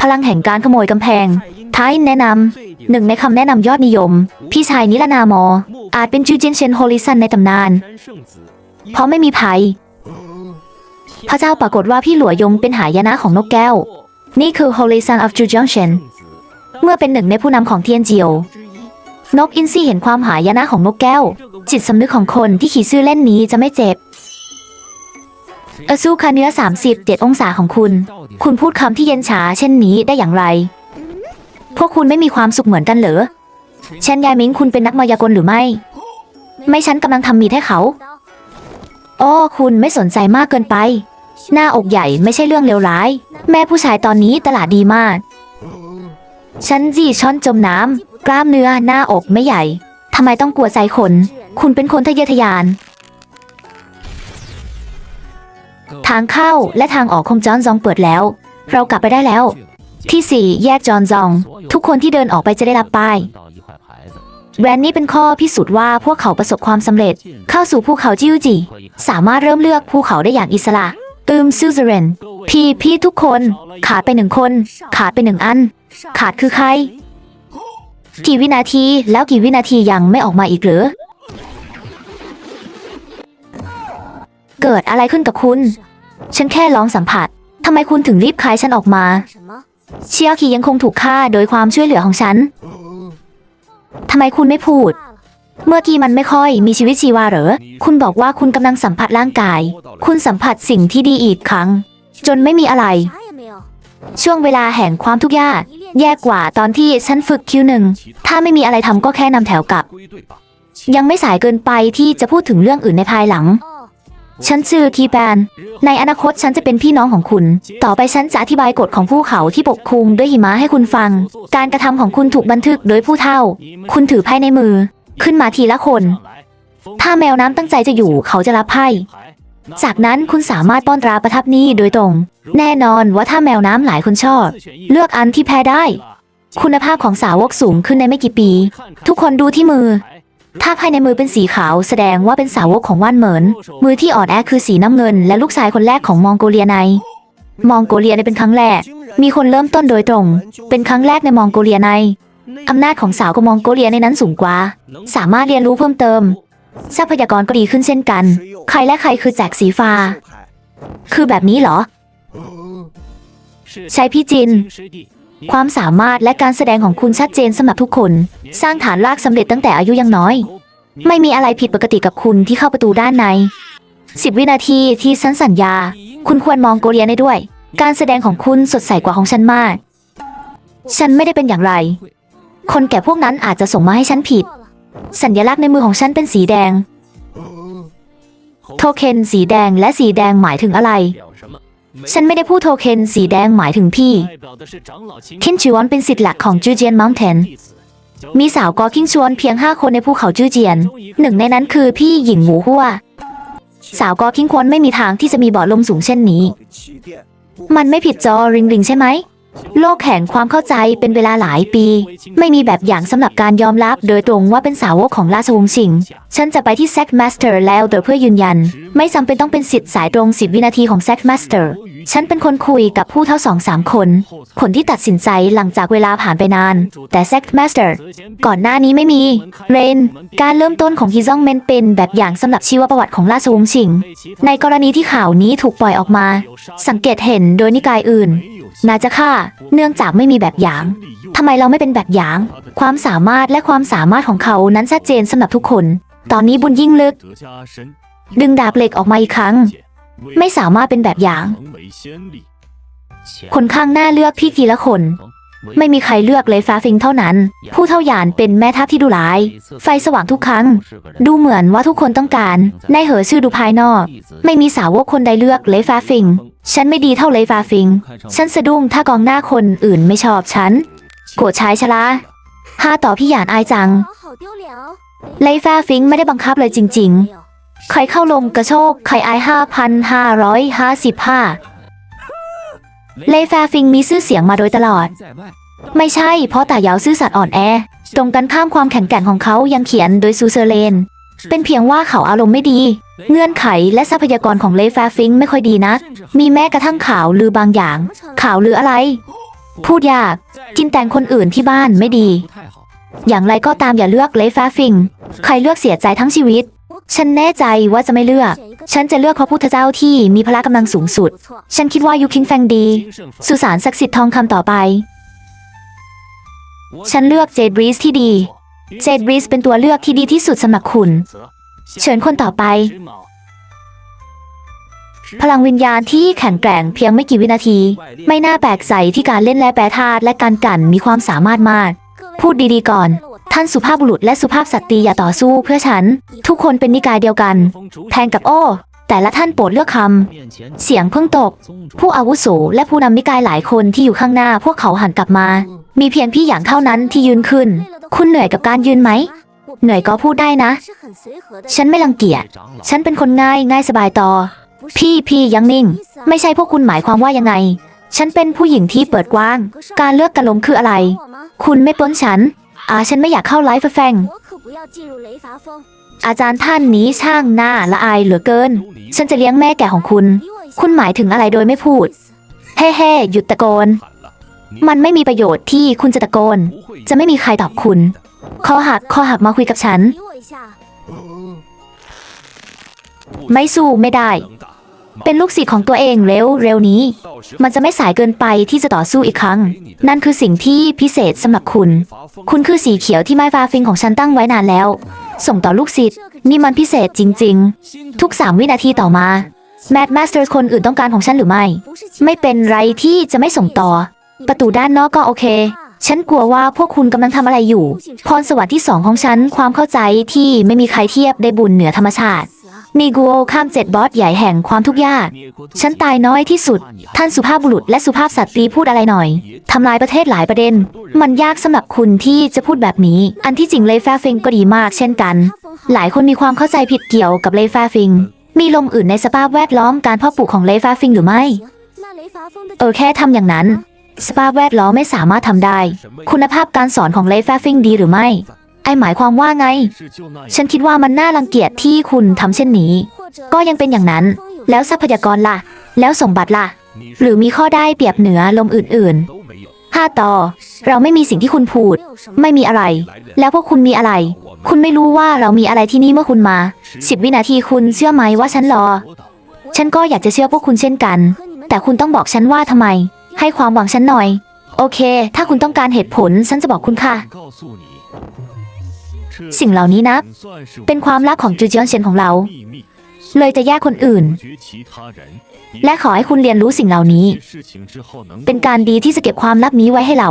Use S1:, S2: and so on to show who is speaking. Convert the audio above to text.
S1: พลังแห่งการขโมยกำแพง ท้ายแนะนำหนึ่งในคำแนะนำยอดนิยม พี่ชายนิรนามอ อาจเป็นจูเจนเชนโฮลิซันในตำนาน เพราะไม่มีภัย พระเจ้าปรากฏว่าพี่หลัวยงเป็นหายนะของนกแก้ว นี่คือ Holy Son of Ju Junction เมื่อเป็นหนึ่งในผู้นำของเทียนเจียวนกอินซี่เห็นความหายนะของนกแก้ว จิตสำนึกของคนที่ขี่ซื่อเล่นนี้จะไม่เจ็บ เออสู้คาเนื้อ37องศาของคุณ คุณพูดคำที่เย็นชาเช่นนี้ได้อย่างไร พวกคุณไม่มีความสุขเหมือนกันเหรอเช่นยายมิงคุณเป็นนักมายากลหรือไม่ ไม่ฉันกำลังทำมีดให้เขาอ้อคุณไม่สนใจมากเกินไป หน้าอกใหญ่ไม่ใช่เรื่องเลวร้าย แม่ผู้ชายตอนนี้ตลาดดีมาก ฉันจีช้อนจมน้ำกล้ามเนื้อหน้าอกไม่ใหญ่ทำไมต้องกลัวใจคน คุณเป็นคนทะเยอทะยาน ทางเข้าและทางออกของจอนซองเปิดแล้ว เรากลับไปได้แล้ว ที่สี่แยกจอนซอง ทุกคนที่เดินออกไปจะได้รับป้ายแบรนด์นี้เป็นข้อพิสูจน์ว่าพวกเขาประสบความสำเร็จ เข้าสู่ภูเขาจิวจิ สามารถเริ่มเลือกภูเขาได้อย่างอิสระอืมซิวเซเรนพี่พี่ทุกคน ขาดไปหนึ่งคน ขาดไปหนึ่งอัน ขาดคือใคร กี่วินาทีแล้วกี่วินาทียังไม่ออกมาอีกหรือ เกิดอะไรขึ้นกับคุณ ฉันแค่ลองสัมผัส ทำไมคุณถึงรีบคายฉันออกมา เชียวคียังคงถูกฆ่าโดยความช่วยเหลือของฉัน ทำไมคุณไม่พูด เมื่อกี้มันไม่ค่อยมีชีวิตชีวาเหรอ คุณบอกว่าคุณกำลังสัมผัสร่างกาย คุณสัมผัสสิ่งที่ดีอีกครั้ง จนไม่มีอะไร ช่วงเวลาแห่งความทุกข์ยาก แย่กว่าตอนที่ฉันฝึกคิวหนึ่ง ถ้าไม่มีอะไรทำก็แค่นำแถวกลับ ยังไม่สายเกินไปที่จะพูดถึงเรื่องอื่นในภายหลัง ฉันชื่อทีแปน ในอนาคตฉันจะเป็นพี่น้องของคุณ ต่อไปฉันจะอธิบายกฎของภูเขาที่ปกคลุมด้วยหิมะให้คุณฟัง การกระทำของคุณถูกบันทึกโดยผู้เฒ่า คุณถือไพ่ในมือ ขึ้นมาทีละคน ถ้าแมวน้ำตั้งใจจะอยู่เขาจะรับไพ่ จากนั้นคุณสามารถป้อนตราประทับนี้โดยตรง แน่นอนว่าถ้าแมวน้ำหลายคนชอบ เลือกอันที่แพ้ได้ คุณภาพของสาวกสูงขึ้นในไม่กี่ปี ทุกคนดูที่มือ ถ้าภายในมือเป็นสีขาวแสดงว่าเป็นสาวกของว่านเหมิน มือที่อ่อนแอคือสีน้ำเงิน และลูกชายคนแรกของมองโกเลียใน มองโกเลียในเป็นครั้งแรก มีคนเริ่มต้นโดยตรง เป็นครั้งแรกในมองโกเลียในอำนาจของสาวกับมองโกเลียในนั้นสูงกว่า สามารถเรียนรู้เพิ่มเติม ทรัพยากรก็ดีขึ้นเช่นกัน ใครและใครคือแจกสีฟ้า คือแบบนี้เหรอ ใช้พี่จิน ความสามารถและการแสดงของคุณชัดเจนสำหรับทุกคน สร้างฐานรากสำเร็จตั้งแต่อายุยังน้อย ไม่มีอะไรผิดปกติกับคุณที่เข้าประตูด้านใน 10 วินาทีที่ฉันสัญญา คุณควรมองโกเลียได้ด้วย การแสดงของคุณสดใสกว่าของฉันมาก ฉันไม่ได้เป็นอย่างไร คนแก่พวกนั้นอาจจะส่งมาให้ฉันผิด
S2: 错了，
S1: สัญลักษณ์ในมือของฉันเป็นสีแดง โทเค็นสีแดงและสีแดงหมายถึงอะไร ฉันไม่ได้พูดโทเค็นสีแดงหมายถึงพี่คินชิวอนเป็นสิทธิ์หลักของจูเจียนมังเทนมีสาวกอคิงชวนเพียงห้าคนในภูเขาจูเจียน หนึ่งในนั้นคือพี่หญิงหมูหัวสาวกอคิงควอนไม่มีทางที่จะมีบ่อลมสูงเช่นนี้ มันไม่ผิดจอริงริงใช่ไหม โลกแห่งความเข้าใจเป็นเวลาหลายปี ไม่มีแบบอย่างสำหรับการยอมรับโดยตรงว่าเป็นสาวกของราชวงศ์ชิง ฉันจะไปที่แซกมาสเตอร์แล้วเดอเพื่อยืนยัน ไม่จำเป็นต้องเป็นสิทธิ์สายตรง10วินาทีของแซกมาสเตอร์ ฉันเป็นคนคุยกับผู้เท่าสองสามคนผลที่ตัดสินใจหลังจากเวลาผ่านไปนาน แต่แซกมาสเตอร์ก่อนหน้านี้ไม่มีเรนการเริ่มต้นของฮิซองเมนเป็นแบบอย่างสำหรับชีวประวัติของราชวงศ์ชิง ในกรณีที่ข่าวนี้ถูกปล่อยออกมา สังเกตเห็นโดยนิกายอื่น น่าจะฆ่า เนื่องจากไม่มีแบบอย่างทำไมเราไม่เป็นแบบอย่าง ความสามารถและความสามารถของเขานั้นชัดเจนสำหรับทุกคน ตอนนี้บุญยิ่งลึก ดึงดาบเหล็กออกมาอีกครั้ง ไม่สามารถเป็นแบบอย่าง คนข้างหน้าเลือกพี่ทีละคน ไม่มีใครเลือกเลยฟ้าฟิงเท่านั้น ผู้เท่าหยานเป็นแม่ทัพที่ดุร้าย ไฟสว่างทุกครั้ง ดูเหมือนว่าทุกคนต้องการในเหอชื่อดูภายนอก ไม่มีสาวกคนใดเลือกเลยฟ้าฟิง ฉันไม่ดีเท่าเลฟาฟิง ฉันสะดุ้งถ้ากองหน้าคนอื่นไม่ชอบฉัน โกรธชายชะละห้าต่อพี่หยานอายจัง เลฟาฟิงไม่ได้บังคับเลยจริง ๆ ใครเข้าลมกระโชกใครอายห้าพันห้าร้อยห้าสิบห้าเลฟาฟิงมีซื้อเสียงมาโดยตลอด ไม่ใช่เพราะตาเยาซื้อสัตว์อ่อนแอ ตรงกันข้ามความแข็งแกร่งของเขายังเขียนโดยซูเซเลน เป็นเพียงว่าเขาอารมณ์ไม่ดี เงื่อนไขและทรัพยากรของเลฟาฟิงไม่ค่อยดีนัก มีแม้กระทั่งข่าวลือบางอย่าง ข่าวลืออะไร พูดยาก จินแตงคนอื่นที่บ้านไม่ดี อย่างไรก็ตามอย่าเลือกเลฟาฟิง ใครเลือกเสียใจทั้งชีวิต ฉันแน่ใจว่าจะไม่เลือก ฉันจะเลือกพระพุทธเจ้าที่มีพละกำลังสูงสุด ฉันคิดว่ายูคิงแฟงดี สุสานศักดิ์สิทธิ์ทองคำต่อไป ฉันเลือกเจดบรีสที่ดี เจดบรีสเป็นตัวเลือกที่ดีที่สุดสำหรับคุณ เชิญคนต่อไป พลังวิญญาณที่แข็งแกร่งเพียงไม่กี่วินาที ไม่น่าแปลกใจที่การเล่นและแปรธาตุและการกันมีความสามารถมาก พูดดีๆก่อน ท่านสุภาพบุรุษและสุภาพสตรีอย่าต่อสู้เพื่อฉัน ทุกคนเป็นนิกายเดียวกัน แทนกับโอ้แต่ละท่านโปรดเลือกคำ เสียงเพิ่งตก ผู้อาวุโสและผู้นำนิกายหลายคนที่อยู่ข้างหน้าพวกเขาหันกลับมา มีเพียงพี่อย่างเท่านั้นที่ยืนขึ้น คุณเหนื่อยกับการยืนไหม เหนื่อยก็พูดได้นะ ฉันไม่รังเกียจ ฉันเป็นคนง่ายง่ายสบายต่อ พี่พี่ยังนิ่ง ไม่ใช่พวกคุณหมายความว่ายังไง ฉันเป็นผู้หญิงที่เปิดกว้าง การเลือกการล้มคืออะไร คุณไม่ป้นฉัน อาฉันไม่อยากเข้าไลฟ์แฟงอาจารย์ท่านนี้ช่างหน้าละอายเหลือเกิน ฉันจะเลี้ยงแม่แก่ของคุณ คุณหมายถึงอะไรโดยไม่พูด เฮ้เฮหยุดตะโกน มันไม่มีประโยชน์ที่คุณจะตะโกน จะไม่มีใครตอบคุณ คอหักคอหักมาคุยกับฉัน ไม่สู้ไม่ได้ เป็นลูกศิษย์ของตัวเองเร็วเร็วนี้ มันจะไม่สายเกินไปที่จะต่อสู้อีกครั้ง นั่นคือสิ่งที่พิเศษสำหรับคุณ คุณคือสีเขียวที่ไม้ฟาฟิงของฉันตั้งไว้นานแล้ว ส่งต่อลูกศิษย์นี่มันพิเศษจริง ๆ ทุกสามวินาทีต่อมาแมดมาสเตอร์คนอื่นต้องการของฉันหรือไม่ ไม่เป็นไรที่จะไม่ส่งต่อ ประตูด้านนอกก็โอเค ฉันกลัวว่าพวกคุณกำลังทำอะไรอยู่ พรสวัสดิ์ที่สองของฉัน ความเข้าใจที่ไม่มีใครเทียบได้บุญเหนือธรรมชาติมีกูโอข้ามเจ็ดบอสใหญ่แห่งความทุกข์ยาก ฉันตายน้อยที่สุด ท่านสุภาพบุรุษและสุภาพสตรีพูดอะไรหน่อย ทำลายประเทศหลายประเด็น มันยากสำหรับคุณที่จะพูดแบบนี้ อันที่จริงเลฟแฟฟิงก็ดีมากเช่นกัน หลายคนมีความเข้าใจผิดเกี่ยวกับเลฟแฟฟิง มีลมอื่นในสภาพแวดล้อมการพ่อปลูกของเลฟแฟฟิงหรือไม่ เออแค่ทำอย่างนั้น สภาพแวดล้อมไม่สามารถทำได้ คุณภาพการสอนของเลฟแฟฟิงดีหรือไม่ ไอหมายความว่าไง ฉันคิดว่ามันน่ารังเกียจที่คุณทำเช่นนี้ ก็ยังเป็นอย่างนั้น แล้วทรัพยากรล่ะ แล้วสมบัติล่ะ หรือมีข้อได้เปรียบเหนือลมอื่นๆห้าต่อ เราไม่มีสิ่งที่คุณพูด ไม่มีอะไร แล้วพวกคุณมีอะไร คุณไม่รู้ว่าเรามีอะไรที่นี่เมื่อคุณมาสิบวินาทีคุณเชื่อไหมว่าฉันรอ ฉันก็อยากจะเชื่อพวกคุณเช่นกัน แต่คุณต้องบอกฉันว่าทำไม ให้ความหวังฉันหน่อย โอเค ถ้าคุณต้องการเหตุผลฉันจะบอกคุณค่ะ สิ่งเหล่านี้นะ เป็นความลับของจูเจียนเซียนของเรา เลยจะแยกคนอื่น และขอให้คุณเรียนรู้สิ่งเหล่านี้ เป็นการดีที่จะเก็บความลับนี้ไว้ให้เรา